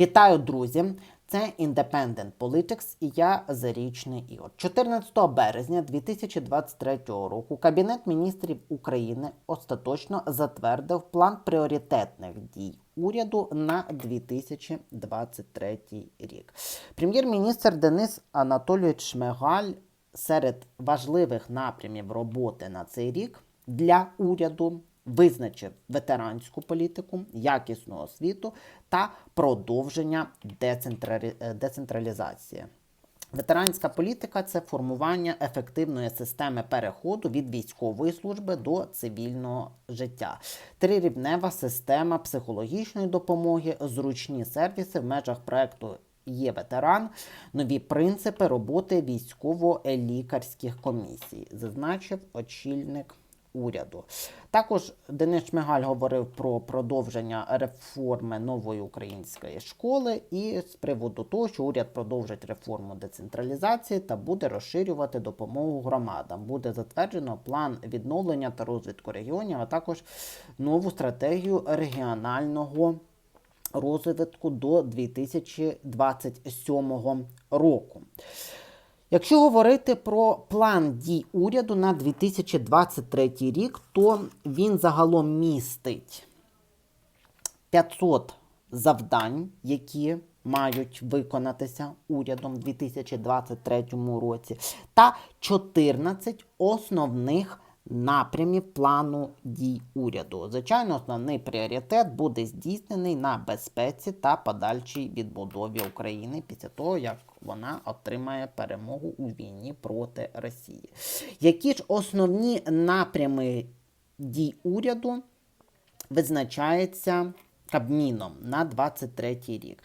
Вітаю, друзі! Це Independent Politics і я Зарічний Ігор. 14 березня 2023 року Кабінет міністрів України остаточно затвердив план пріоритетних дій уряду на 2023 рік. Прем'єр-міністр Денис Анатолійович Шмигаль серед важливих напрямів роботи на цей рік для уряду визначив ветеранську політику, якісну освіту та продовження е, децентралізації. Ветеранська політика це формування ефективної системи переходу від військової служби до цивільного життя, трирівнева система психологічної допомоги, зручні сервіси в межах проекту Є ветеран, нові принципи роботи військово-лікарських комісій, зазначив очільник уряду. Також Денис Шмигаль говорив про продовження реформи нової української школи і з приводу того, що уряд продовжить реформу децентралізації та буде розширювати допомогу громадам. Буде затверджено план відновлення та розвитку регіонів, а також нову стратегію регіонального розвитку до 2027 року. Якщо говорити про план дій уряду на 2023 рік, то він загалом містить 500 завдань, які мають виконатися урядом у 2023 році, та 14 основних напрямів плану дій уряду. Звичайно, основний пріоритет буде здійснений на безпеці та подальшій відбудові України після того, як вона отримає перемогу у війні проти Росії. Які ж основні напрями дій уряду визначаються Кабміном на 23 рік?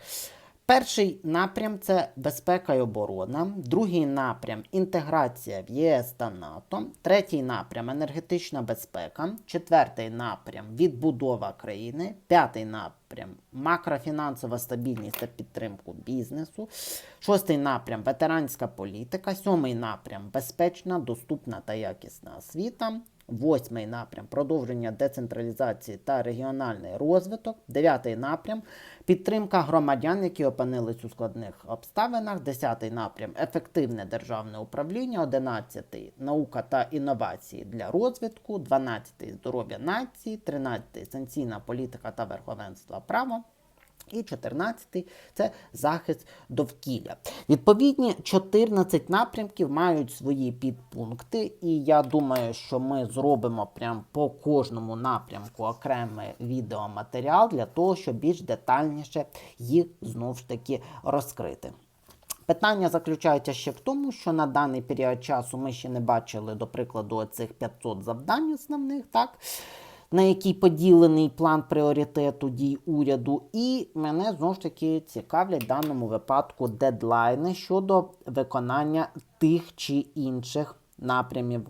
Перший напрям це безпека і оборона, другий напрям інтеграція в ЄС та НАТО, третій напрям енергетична безпека, четвертий напрям відбудова країни, п'ятий напрям макрофінансова стабільність та підтримку бізнесу, шостий напрям ветеранська політика, сьомий напрям безпечна, доступна та якісна освіта. Восьмий напрям продовження децентралізації та регіональний розвиток. Дев'ятий напрям підтримка громадян, які опинились у складних обставинах. Десятий напрям ефективне державне управління. Одинадцятий наука та інновації для розвитку. Дванадцятий здоров'я нації. Тринадцятий санкційна політика та верховенство права. І 14-й це захист довкілля. Відповідні 14 напрямків мають свої підпункти, і я думаю, що ми зробимо прям по кожному напрямку окремий відеоматеріал для того, щоб більш детальніше їх знову ж таки розкрити. Питання заключається ще в тому, що на даний період часу ми ще не бачили, до прикладу, цих 500 завдань основних, так? На який поділений план пріоритету дій уряду, і мене знову ж таки цікавлять в даному випадку дедлайни щодо виконання тих чи інших напрямів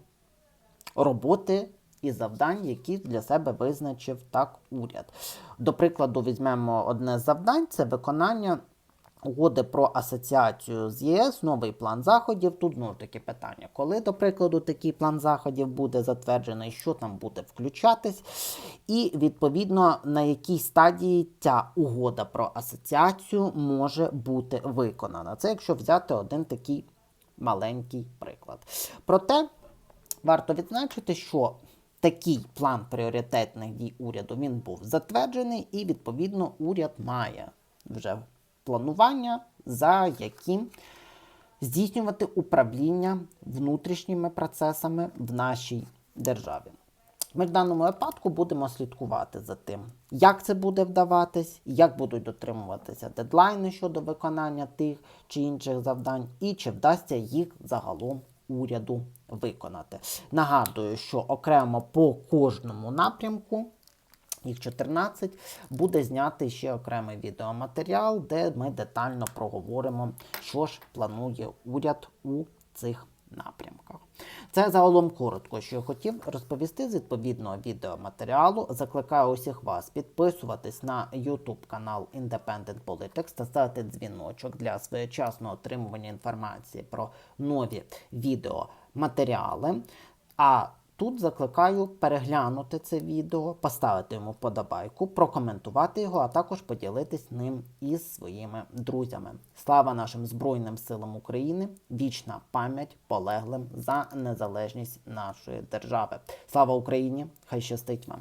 роботи і завдань, які для себе визначив так уряд. До прикладу, візьмемо одне з завдань: це виконання. Угоди про асоціацію з ЄС, новий план заходів. Тут знову таки питання, коли, до прикладу, такий план заходів буде затверджений, що там буде включатись, і відповідно на якій стадії ця угода про асоціацію може бути виконана. Це якщо взяти один такий маленький приклад. Проте варто відзначити, що такий план пріоритетних дій уряду він був затверджений, і відповідно уряд має вже планування, за яким здійснювати управління внутрішніми процесами в нашій державі. Ми в даному випадку будемо слідкувати за тим, як це буде вдаватись, як будуть дотримуватися дедлайни щодо виконання тих чи інших завдань, і чи вдасться їх загалом уряду виконати. Нагадую, що окремо по кожному напрямку їх 14, буде знятий ще окремий відеоматеріал, де ми детально проговоримо, що ж планує уряд у цих напрямках. Це загалом коротко, що я хотів розповісти з відповідного відеоматеріалу. Закликаю усіх вас підписуватись на YouTube канал Independent Politics та ставити дзвіночок для своєчасного отримування інформації про нові відеоматеріали. А тут закликаю переглянути це відео, поставити йому подобайку, прокоментувати його, а також поділитись ним із своїми друзями. Слава нашим Збройним силам України! Вічна пам'ять полеглим за незалежність нашої держави. Слава Україні! Хай щастить вам!